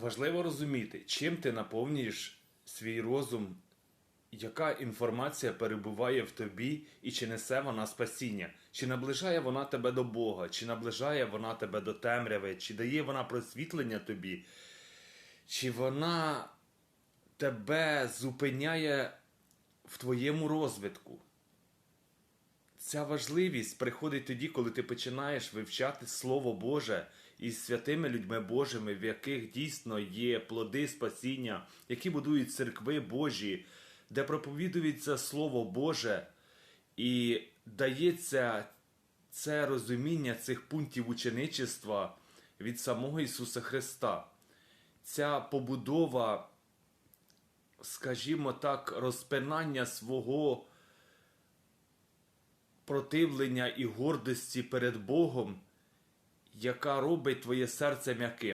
Важливо розуміти, чим ти наповнюєш свій розум, яка інформація перебуває в тобі і чи несе вона спасіння, чи наближає вона тебе до Бога, чи наближає вона тебе до темряви, чи дає вона просвітлення тобі, чи вона тебе зупиняє в твоєму розвитку. Ця важливість приходить тоді, коли ти починаєш вивчати Слово Боже із святими людьми Божими, в яких дійсно є плоди спасіння, які будують церкви Божі, де проповідується Слово Боже і дається це розуміння цих пунктів ученичества від самого Ісуса Христа. Ця побудова, скажімо так, розпинання свого противлення і гордості перед Богом, яка робить твоє серце м'яким.